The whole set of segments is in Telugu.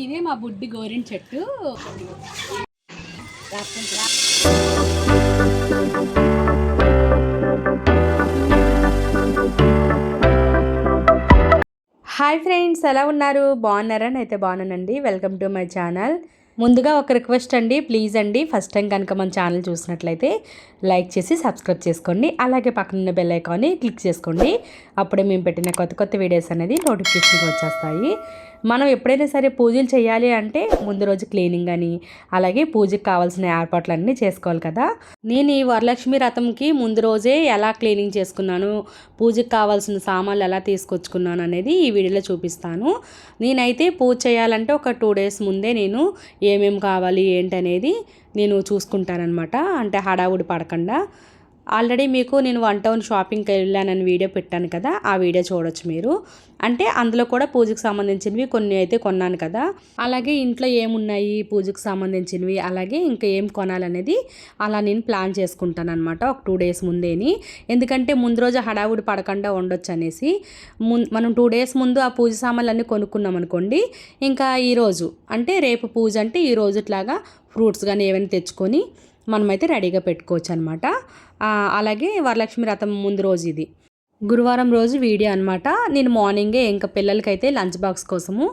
ఇదే మా బుడ్డి గోరిన చెట్టు. హాయ్ ఫ్రెండ్స్ ఎలా ఉన్నారు? బాగున్నారని అయితే బాగున్నానండి. Welcome to my channel. ముందుగా ఒక రిక్వెస్ట్ అండి. ప్లీజ్ అండి ఫస్ట్ టైం కనుక మన ఛానల్ చూసినట్లయితే లైక్ చేసి సబ్స్క్రైబ్ చేసుకోండి. అలాగే పక్కనున్న బెల్ ఐకాన్ని క్లిక్ చేసుకోండి. అప్పుడే మేము పెట్టిన కొత్త కొత్త వీడియోస్ అనేది నోటిఫికేషన్గా వచ్చేస్తాయి. మనం ఎప్పుడైనా సరే పూజలు చేయాలి అంటే ముందు రోజు క్లీనింగ్ అని అలాగే పూజకి కావాల్సిన ఏర్పాట్లన్నీ చేసుకోవాలి కదా. నేను ఈ వరలక్ష్మి రథంకి ముందు రోజే ఎలా క్లీనింగ్ చేసుకున్నాను పూజకి కావాల్సిన సామాన్లు ఎలా తీసుకొచ్చుకున్నాను అనేది ఈ వీడియోలో చూపిస్తాను. నేనైతే పూజ చేయాలంటే ఒక టూ డేస్ ముందే నేను ఏమేమి కావాలి ఏంటనేది నేను చూసుకుంటానమాట అంటే హడావుడి పడకుండా. ఆల్రెడీ మీకు నేను వన్ టౌన్ షాపింగ్కి వెళ్ళానని వీడియో పెట్టాను కదా ఆ వీడియో చూడొచ్చు మీరు. అంటే అందులో కూడా పూజకు సంబంధించినవి కొన్ని అయితే కొన్నాను కదా. అలాగే ఇంట్లో ఏమున్నాయి పూజకు సంబంధించినవి అలాగే ఇంకా ఏం కొనాలనేది అలా నేను ప్లాన్ చేసుకుంటాను అనమాట ఒక టూ డేస్ ముందేని. ఎందుకంటే ముందు రోజు హడావుడి పడకుండా ఉండొచ్చు అనేసి. మనం టూ డేస్ ముందు ఆ పూజ సామాన్లు అన్నీ కొనుక్కున్నాం అనుకోండి ఇంకా ఈరోజు అంటే రేపు పూజ అంటే ఈ రోజుట్లాగా ఫ్రూట్స్ కానీ ఏమైనా తెచ్చుకొని మనమైతే రెడీగా పెట్టుకోవచ్చు అనమాట అలాగే వరలక్ష్మి రథం ముందు రోజు ఇది. గురువారం రోజు వీడియో అనమాట నేను మార్నింగే ఇంకా పిల్లలకైతే లంచ్ బాక్స్ కోసము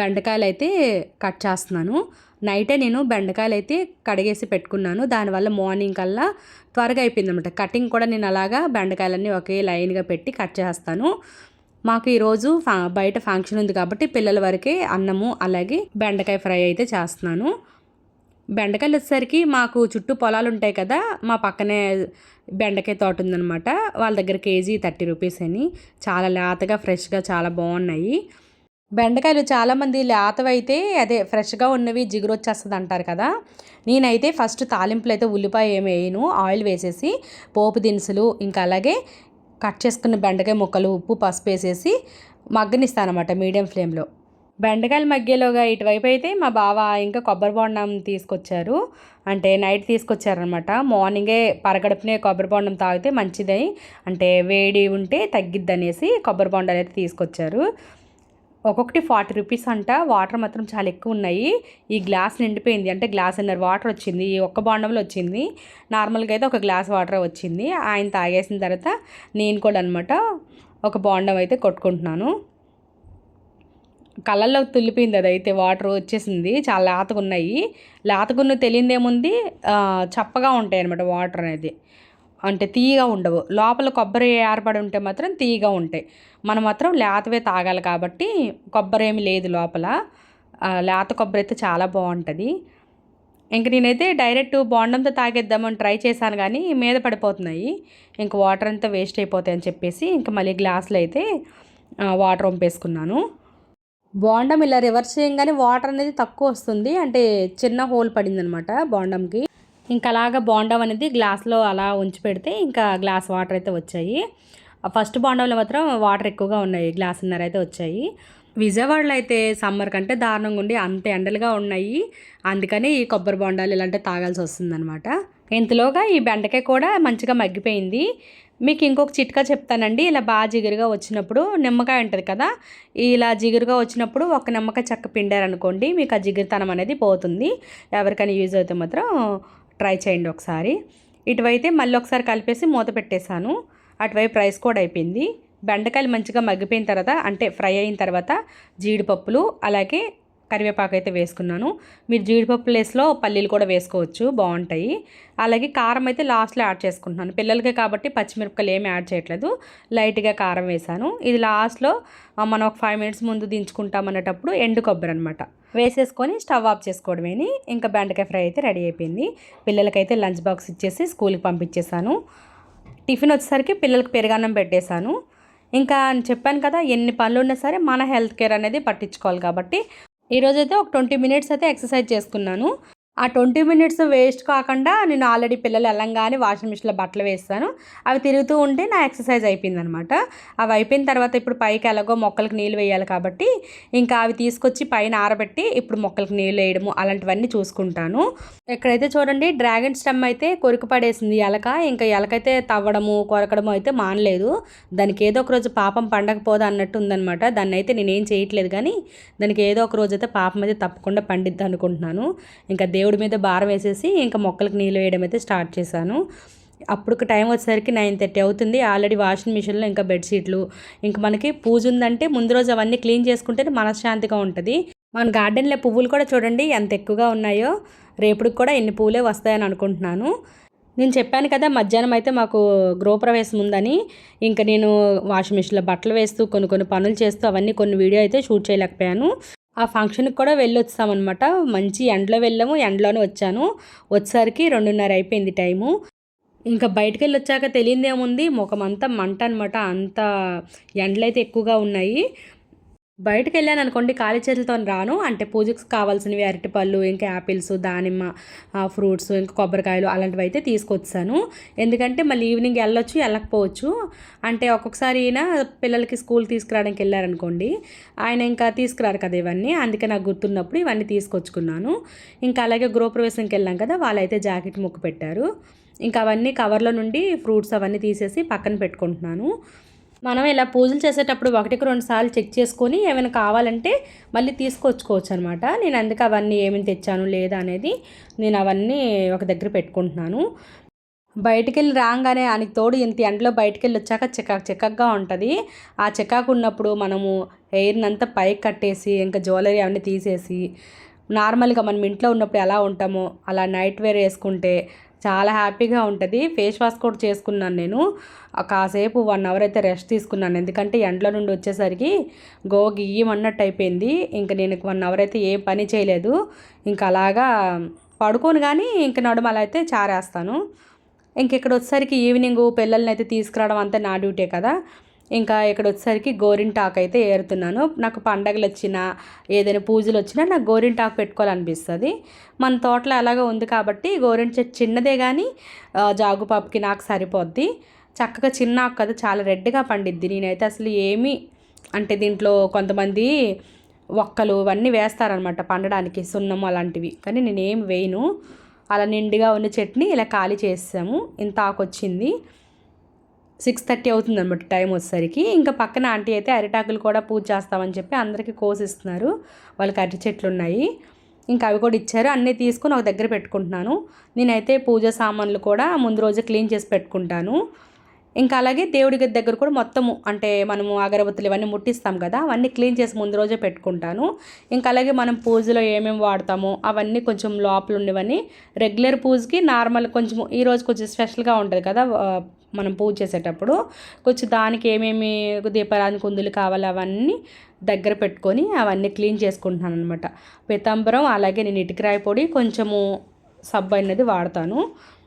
బెండకాయలు అయితే కట్ చేస్తున్నాను. నైటే నేను బెండకాయలు అయితే కడిగేసి పెట్టుకున్నాను. దానివల్ల మార్నింగ్ కల్లా త్వరగా అయిపోయింది అనమాట కటింగ్ కూడా నేను అలాగా బెండకాయలన్నీ ఒకే లైన్గా పెట్టి కట్ చేస్తాను. మాకు ఈరోజు ఫా బయట ఫంక్షన్ ఉంది కాబట్టి పిల్లల వరకే అన్నము అలాగే బెండకాయ ఫ్రై అయితే చేస్తున్నాను. బెండకాయలు వచ్చేసరికి మాకు చుట్టూ పొలాలు ఉంటాయి కదా మా పక్కనే బెండకాయ తోట ఉందనమాట వాళ్ళ దగ్గర కేజీ థర్టీ రూపీస్ అని. చాలా లేతగా ఫ్రెష్గా చాలా బాగున్నాయి. బెండకాయలు చాలామంది లేతవైతే అదే ఫ్రెష్గా ఉన్నవి జిగురు వచ్చేస్తుంది అంటారు కదా. నేనైతే ఫస్ట్ తాలింపులు అయితే ఉల్లిపాయ ఏమి వేయను. ఆయిల్ వేసేసి పోపు దినుసులు ఇంకా అలాగే కట్ చేసుకున్న బెండకాయ ముక్కలు ఉప్పు పసుపు వేసేసి మగ్గనిస్తాను అనమాట మీడియం ఫ్లేమ్లో. బెండకాయల మధ్యలోగా ఇటువైపు అయితే మా బావ ఇంకా కొబ్బరి బొండం తీసుకొచ్చారు. అంటే నైట్ తీసుకొచ్చారనమాట మార్నింగే పరగడుపునే కొబ్బరి బొండం తాగితే మంచిది అంటే వేడి ఉంటే తగ్గిద్ది అనేసి కొబ్బరి బొండాలు అయితే తీసుకొచ్చారు. ఒక్కొక్కటి ఫార్టీ రూపీస్ అంట. వాటర్ మాత్రం చాలా ఎక్కువ ఉన్నాయి. ఈ గ్లాస్ నిండిపోయింది. అంటే గ్లాస్ అన్నారు వాటర్ వచ్చింది. ఈ ఒక్క బాండంలో వచ్చింది. నార్మల్గా అయితే ఒక గ్లాస్ వాటర్ వచ్చింది. ఆయన తాగేసిన తర్వాత నేను కూడా అనమాట ఒక బాండం అయితే కొట్టుకుంటున్నాను. కళ్ళల్లో తుల్లిపోయింది అదైతే వాటర్ వచ్చేసింది. చాలా లేతగా ఉన్నాయి లేతగున్న తెలియదేముంది? చప్పగా ఉంటాయి అనమాట వాటర్ అనేది. అంటే తీయగా ఉండవు. లోపల కొబ్బరి ఏర్పడి ఉంటే మాత్రం తీయగా ఉంటాయి. మనం మాత్రం లేతవే తాగాలి కాబట్టి కొబ్బరి ఏమి లేదు లోపల. లేత కొబ్బరి అయితే చాలా బాగుంటుంది. ఇంక నేనైతే డైరెక్ట్ బాండంతో తాగేద్దామని ట్రై చేశాను కానీ మీద పడిపోతున్నాయి. ఇంక వాటర్ అంతా వేస్ట్ అయిపోతాయి అని చెప్పేసి ఇంక మళ్ళీ గ్లాసులు అయితే వాటర్ వంపేసుకున్నాను. బాండం ఇలా రివర్స్ చేయగానే వాటర్ అనేది తక్కువ వస్తుంది. అంటే చిన్న హోల్ పడింది అనమాట బాండంకి. ఇంకా అలాగా బాండం అనేది గ్లాస్లో అలా ఉంచి పెడితే ఇంకా గ్లాస్ వాటర్ అయితే వచ్చాయి. ఫస్ట్ బాండంలో మాత్రం వాటర్ ఎక్కువగా ఉన్నాయి. గ్లాసున్నర అయితే వచ్చాయి. విజయవాడలో అయితే సమ్మర్ కంటే దారుణంగా ఉండి అంత ఎండలుగా ఉన్నాయి. అందుకని ఈ కొబ్బరి బొండాలు ఇలాంటివి తాగాల్సి వస్తుందన్నమాట ఇంతలోగా ఈ బెండకాయ కూడా మంచిగా మగ్గిపోయింది. మీకు ఇంకొక చిట్కా చెప్తానండి. ఇలా బాగా జిగురుగా వచ్చినప్పుడు నిమ్మకాయ ఉంటుంది కదా ఇలా జిగురుగా వచ్చినప్పుడు ఒక నిమ్మకాయ చెక్క పిండారనుకోండి మీకు ఆ జిగురుతనం అనేది పోతుంది. ఎవరికైనా యూజ్ అయితే మాత్రం ట్రై చేయండి ఒకసారి. ఇటువైతే మళ్ళీ ఒకసారి కలిపేసి మూత పెట్టేశాను. అటువైపు రైస్ కూడా అయిపోయింది. బెండకాయలు మంచిగా మగ్గిపోయిన తర్వాత అంటే ఫ్రై అయిన తర్వాత జీడిపప్పులు అలాగే కరివేపాకు అయితే వేసుకున్నాను. మీరు జీడిపప్పు ప్లేస్లో పల్లీలు కూడా వేసుకోవచ్చు బాగుంటాయి. అలాగే కారం అయితే లాస్ట్లో యాడ్ చేసుకుంటున్నాను. పిల్లలకే కాబట్టి పచ్చిమిరపకాయలు ఏమి యాడ్ చేయట్లేదు. లైట్గా కారం వేసాను. ఇది లాస్ట్లో మనం ఒక ఫైవ్ మినిట్స్ ముందు దించుకుంటాం అనేటప్పుడు ఎండు కొబ్బరి అనమాట వేసేసుకొని స్టవ్ ఆఫ్ చేసుకోవడమేని. ఇంకా బెండకాయ ఫ్రై అయితే రెడీ అయిపోయింది. పిల్లలకైతే లంచ్ బాక్స్ ఇచ్చేసి స్కూల్కి పంపించేశాను. టిఫిన్ వచ్చేసరికి పిల్లలకి పెరుగన్నం పెట్టేశాను. ఇంకా చెప్పాను కదా ఎన్ని పనులు ఉన్నా సరే మన హెల్త్ కేర్ అనేది పట్టించుకోవాలి కాబట్టి ఈరోజైతే ఒక ట్వంటీ మినిట్స్ అయితే ఎక్సర్సైజ్ చేసుకున్నాను. ఆ ట్వంటీ మినిట్స్ వేస్ట్ కాకుండా నేను ఆల్రెడీ పిల్లలు వెళ్ళంగానే వాషింగ్ మిషన్లో బట్టలు వేస్తాను. అవి తిరుగుతూ ఉంటే నా ఎక్సర్సైజ్ అయిపోయింది అనమాట అవి అయిపోయిన తర్వాత ఇప్పుడు పైకి ఎలాగో మొక్కలకు నీళ్ళు వేయాలి కాబట్టి ఇంకా అవి తీసుకొచ్చి పైన ఆరబెట్టి ఇప్పుడు మొక్కలకు నీళ్ళు వేయడము అలాంటివన్నీ చూసుకుంటాను. ఎక్కడైతే చూడండి డ్రాగన్ స్టమ్ అయితే కొరికి పడేసింది ఎలక. ఇంకా ఎలకైతే తవ్వడము కొరకడము అయితే మానలేదు. దానికి ఏదో ఒక రోజు పాపం పండకపోదా అన్నట్టు ఉందనమాట. దాన్ని అయితే నేనేం చేయట్లేదు కానీ దానికి ఏదో ఒక రోజు అయితే పాపం అయితే తప్పకుండా పండిద్ది అనుకుంటున్నాను. ఇంకా దేవుడు దేవుడి మీద భారం వేసేసి ఇంకా మొక్కలకు నీళ్ళు వేయడం అయితే స్టార్ట్ చేశాను. అప్పుడు టైం వచ్చేసరికి నైన్ థర్టీ అవుతుంది. ఆల్రెడీ వాషింగ్ మిషన్లో ఇంకా బెడ్షీట్లు ఇంకా మనకి పూజ ఉందంటే ముందు రోజు అవన్నీ క్లీన్ చేసుకుంటే మనశ్శాంతిగా ఉంటుంది. మన గార్డెన్లో పువ్వులు కూడా చూడండి ఎంత ఎక్కువగా ఉన్నాయో. రేపుడికి కూడా ఎన్ని పువ్వులే వస్తాయని అనుకుంటున్నాను. నేను చెప్పాను కదా మధ్యాహ్నం అయితే మాకు గృహప్రవేశం ఉందని. ఇంకా నేను వాషింగ్ మిషన్లో బట్టలు వేస్తూ కొన్ని కొన్ని పనులు చేస్తూ అవన్నీ కొన్ని వీడియో అయితే షూట్ చేయలేకపోయాను. ఆ ఫంక్షన్కి కూడా వెళ్ళొచ్చామన్నమాట. మంచి ఎండలో వెళ్ళాము ఎండలోనే వచ్చాను. వచ్చేసరికి రెండున్నర అయిపోయింది టైము. ఇంకా బయటకు వెళ్ళి వచ్చాక తెలియదేముంది ముఖం అంతా మంట అనమాట అంత ఎండలైతే ఎక్కువగా ఉన్నాయి. బయటకు వెళ్ళాను అనుకోండి ఖాళీ చేతులతో రాను. అంటే పూజకు కావాల్సినవి అరటిపళ్ళు ఇంకా యాపిల్స్ దానిమ్మ ఫ్రూట్స్ ఇంకా కొబ్బరికాయలు అలాంటివి అయితే తీసుకొచ్చాను. ఎందుకంటే మళ్ళీ ఈవినింగ్ వెళ్ళొచ్చు వెళ్ళకపోవచ్చు. అంటే ఒక్కొక్కసారి ఈయన పిల్లలకి స్కూల్ తీసుకురావడానికి వెళ్ళారనుకోండి ఆయన ఇంకా తీసుకురారు కదా ఇవన్నీ. అందుకే నాకు గుర్తున్నప్పుడు ఇవన్నీ తీసుకొచ్చుకున్నాను. ఇంకా అలాగే గృహప్రవేశంకి వెళ్ళాం కదా వాళ్ళైతే జాకెట్ ముక్కు పెట్టారు. ఇంకా అవన్నీ కవర్లో నుండి ఫ్రూట్స్ అవన్నీ తీసేసి పక్కన పెట్టుకుంటున్నాను. మనం ఇలా పూజలు చేసేటప్పుడు ఒకటికి రెండు సార్లు చెక్ చేసుకొని ఏమైనా కావాలంటే మళ్ళీ తీసుకొచ్చుకోవచ్చు అనమాట నేను అందుకే అవన్నీ ఏమేమి తెచ్చాను లేదా అనేది నేను అవన్నీ ఒక దగ్గర పెట్టుకుంటున్నాను. బయటికి వెళ్ళి రాగానే ఆయనకి తోడు ఇంత ఎండలో బయటికి వెళ్ళి వచ్చాక చికాకు చికాకుగా ఉంటుంది. ఆ చికాకు ఉన్నప్పుడు మనము హెయిర్ని అంతా పైకి కట్టేసి ఇంకా జ్యువెలరీ అవన్నీ తీసేసి నార్మల్గా మనం ఇంట్లో ఉన్నప్పుడు ఎలా ఉంటామో అలా నైట్ వేర్ వేసుకుంటే చాలా హ్యాపీగా ఉంటుంది. ఫేస్ వాష్ కూడా చేసుకున్నాను నేను. కాసేపు వన్ అవర్ అయితే రెస్ట్ తీసుకున్నాను. ఎందుకంటే ఎండలో నుండి వచ్చేసరికి గో ఇయ్యమన్నట్టు అయిపోయింది. ఇంకా నేను వన్ అవర్ అయితే ఏ పని చేయలేదు. ఇంకా అలాగా పడుకోను కానీ ఇంక నడుమ అయితే చారేస్తాను. ఇంక ఇక్కడ వచ్చేసరికి ఈవినింగ్ పిల్లల్ని అయితే తీసుకురావడం అంతా నా డ్యూటీ కదా. ఇంకా ఇక్కడ వచ్చేసరికి గోరింటాకు అయితే ఏరుతున్నాను. నాకు పండగలు వచ్చినా ఏదైనా పూజలు వచ్చినా నాకు గోరింటాకు పెట్టుకోవాలనిపిస్తుంది. మన తోటలో అలాగే ఉంది కాబట్టి గోరింట చెట్టు చిన్నదే కానీ జాగుపాపుకి నాకు సరిపోద్ది. చక్కగా చిన్న ఆకు కదా చాలా రెడ్గా పండిద్ది. నేనైతే అసలు ఏమీ అంటే దీంట్లో కొంతమంది ఒక్కలు ఇవన్నీ వేస్తారనమాట పండడానికి సున్నం అలాంటివి. కానీ నేనేం వేయను. అలా నిండుగా ఉన్న చట్నీ ఇలా ఖాళీ చేసాము ఇంత ఆకు వచ్చింది. సిక్స్ థర్టీ అవుతుంది అనమాట టైం వచ్చేసరికి. ఇంకా పక్కన ఆంటీ అయితే అరిటాకులు కూడా పూజ చేస్తామని చెప్పి అందరికీ కోసిస్తున్నారు. వాళ్ళకి అరటి చెట్లు ఉన్నాయి. ఇంకా అవి కూడా ఇచ్చారు. అన్నీ తీసుకొని ఒక దగ్గర పెట్టుకుంటున్నాను. నేనైతే పూజ సామాన్లు కూడా ముందు రోజు క్లీన్ చేసి పెట్టుకుంటాను. ఇంకా అలాగే దేవుడి గది దగ్గర కూడా మొత్తము అంటే మనము అగరబత్తులు ఇవన్నీ ముట్టిస్తాం కదా అవన్నీ క్లీన్ చేసి ముందు రోజే పెట్టుకుంటాను. ఇంకా అలాగే మనం పూజలో ఏమేమి వాడతామో అవన్నీ కొంచెం లోపల ఉండేవన్నీ రెగ్యులర్ పూజకి నార్మల్ కొంచెం ఈరోజు కొంచెం స్పెషల్గా ఉంటుంది కదా మనం పూజ చేసేటప్పుడు కొంచెం దానికి ఏమేమి దీపారాధన కుందులు కావాలి అవన్నీ దగ్గర పెట్టుకొని అవన్నీ క్లీన్ చేసుకుంటున్నాను అనమాట పితాంబరం అలాగే నేను ఇటుకరాయి పొడి కొంచెము సబ్బు అనేది వాడతాను.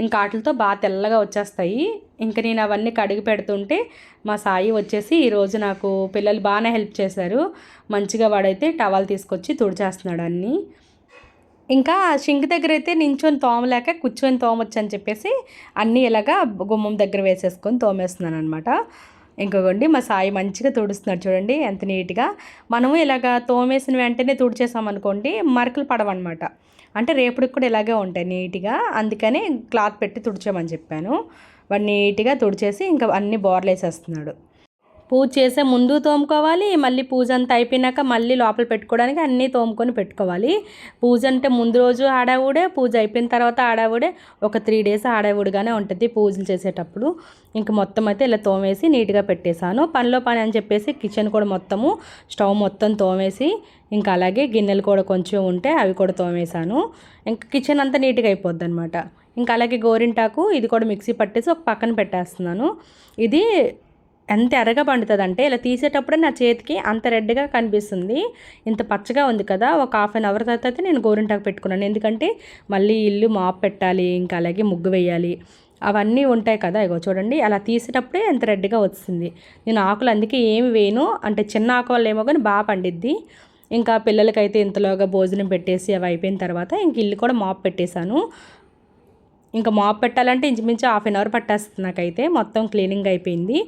ఇంకా వాటితో బాగా తెల్లగా వచ్చేస్తాయి. ఇంకా నేను అవన్నీ కడిగి పెడుతుంటే మా సాయి వచ్చేసి ఈరోజు నాకు పిల్లలు బాగానే హెల్ప్ చేశారు. మంచిగా వాడైతే టవల్ తీసుకొచ్చి తుడిచేస్తున్నాడు అన్నీ. ఇంకా షింక్ దగ్గర అయితే నించొని తోమలేక కూర్చొని తోమొచ్చు అని చెప్పేసి అన్నీ ఇలాగా గుమ్మం దగ్గర వేసేసుకొని తోమేస్తున్నాను అనమాట ఇంకొకండి మా సాయి మంచిగా తుడుస్తున్నాడు చూడండి ఎంత నీట్గా. మనము ఇలాగ తోమేసిన వెంటనే తుడిచేసామనుకోండి మరకలు పడవన్నమాట. అంటే రేపటికి కూడా ఇలాగే ఉంటాయి నీట్గా. అందుకని క్లాత్ పెట్టి తుడిచామని చెప్పాను. వాడు నీట్గా తుడిచేసి ఇంకా అన్ని బోర్లు వేసేస్తున్నాడు పూజ చేసే ముందు తోముకోవాలి మళ్ళీ పూజ అంతా అయిపోయినాక మళ్ళీ లోపల పెట్టుకోవడానికి అన్నీ తోముకొని పెట్టుకోవాలి. పూజ అంటే ముందు రోజు ఆడావుడే పూజ అయిపోయిన తర్వాత ఆడావుడే ఒక త్రీ డేస్ ఆడావుడిగానే ఉంటుంది పూజలు చేసేటప్పుడు. ఇంక మొత్తం అయితే ఇలా తోమేసి నీట్గా పెట్టేశాను. పనిలో పని అని చెప్పేసి కిచెన్ కూడా మొత్తము స్టవ్ మొత్తం తోమేసి ఇంకా అలాగే గిన్నెలు కూడా కొంచెం ఉంటే అవి కూడా తోమేశాను. ఇంకా కిచెన్ అంతా నీట్గా అయిపోద్ది అనమాట ఇంకా అలాగే గోరింటాకు ఇది కూడా మిక్సీ పట్టేసి ఒక పక్కన పెట్టేస్తున్నాను. ఇది ఎంత ఎర్రగా పండుతుంది అంటే ఇలా తీసేటప్పుడే నా చేతికి అంత రెడ్గా కనిపిస్తుంది. ఇంత పచ్చగా ఉంది కదా ఒక హాఫ్ అన్ అవర్ తర్వాత అయితే నేను గోరింటాకు పెట్టుకున్నాను. ఎందుకంటే మళ్ళీ ఇల్లు మాప్ పెట్టాలి ఇంకా అలాగే ముగ్గు వేయాలి అవన్నీ ఉంటాయి కదా. ఇగో చూడండి అలా తీసేటప్పుడే ఎంత రెడ్గా వస్తుంది నేను ఆకులు అందుకే ఏమి వేయను. అంటే చిన్న ఆకు వల్ల ఏమో కానీ బాగా పండిద్ది. ఇంకా పిల్లలకైతే ఇంతలోగా భోజనం పెట్టేసి అవి అయిపోయిన తర్వాత ఇంక ఇల్లు కూడా మాప్ పెట్టేశాను. ఇంకా మాప్ పెట్టాలంటే ఇంచుమించు హాఫ్ అన్ అవర్ పట్టేస్తుంది నాకైతే. మొత్తం క్లీనింగ్ అయిపోయింది.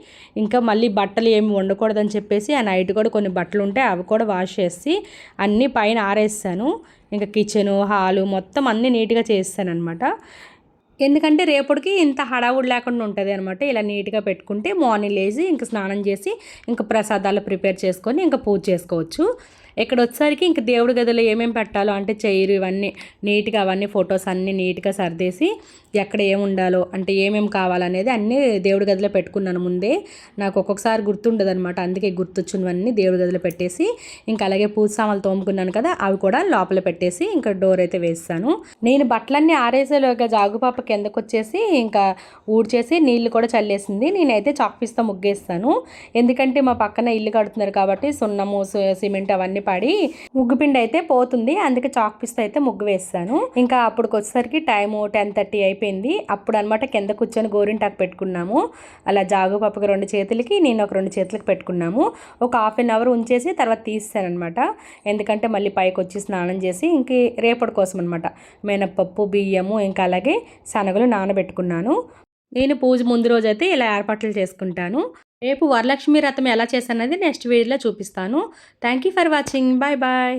ఇంకా మళ్ళీ బట్టలు ఏమి వండకూడదని చెప్పేసి ఆ నైట్ కూడా కొన్ని బట్టలు ఉంటే అవి కూడా వాష్ చేసి అన్నీ పైన ఆరేసాను. ఇంకా కిచెను హాలు మొత్తం అన్నీ నీట్గా చేస్తాను అనమాట ఎందుకంటే రేపటికి ఇంత హడావుడి లేకుండా ఉంటుంది అనమాట ఇలా నీట్గా పెట్టుకుంటే మార్నింగ్ లేచి ఇంకా స్నానం చేసి ఇంకా ప్రసాదాలు ప్రిపేర్ చేసుకొని ఇంకా పూజ చేసుకోవచ్చు. ఇక్కడ వచ్చేసరికి ఇంక దేవుడి గదిలో ఏమేమి పెట్టాలో అంటే చైరు ఇవన్నీ నీట్గా అవన్నీ ఫొటోస్ అన్నీ నీట్గా సర్దేసి ఎక్కడ ఏమి ఉండాలో అంటే ఏమేమి కావాలనేది అన్నీ దేవుడి గదిలో పెట్టుకున్నాను ముందే. నాకు ఒక్కొక్కసారి గుర్తుండదు అనమాట అందుకే గుర్తొచ్చినవన్నీ దేవుడి గదిలో పెట్టేసి ఇంకా అలాగే పూజ సామాన్లు తోముకున్నాను కదా అవి కూడా లోపల పెట్టేసి ఇంకా డోర్ అయితే వేస్తాను. నేను బట్టలన్నీ ఆరేసేలోగా జాగుపాప కిందకు వచ్చేసి ఇంకా ఊడ్చేసి నీళ్ళు కూడా చల్లేసింది. నేనైతే చాక్పిస్తా ముగ్గేస్తాను. ఎందుకంటే మా పక్కన ఇల్లు కడుతున్నారు కాబట్టి సున్నము సిమెంట్ అవన్నీ పడి ముగ్గు పిండి అయితే పోతుంది. అందుకే చాక్ పీస్తో అయితే ముగ్గు వేస్తాను. ఇంకా అప్పటికి వచ్చేసరికి టైము టెన్ థర్టీ అయిపోయింది. అప్పుడు అనమాట కింద కూర్చొని గోరింటాకు పెట్టుకున్నాము. అలా జాగు పప్పుకి రెండు చేతులకి నేను ఒక రెండు చేతులకి పెట్టుకున్నాము. ఒక హాఫ్ అన్ అవర్ ఉంచేసి తర్వాత తీస్తానమాట ఎందుకంటే మళ్ళీ పైకి వచ్చి స్నానం చేసి ఇంక రేపటి కోసం అనమాట మినపప్పు బియ్యము ఇంకా అలాగే శనగలు నానబెట్టుకున్నాను. నేను పూజ ముందు రోజు అయితే ఇలా ఏర్పాట్లు చేసుకుంటాను. రేపు వరలక్ష్మి రథం ఎలా చేశానది నెక్స్ట్ వీడియోలో చూపిస్తాను. Thank you for watching bye bye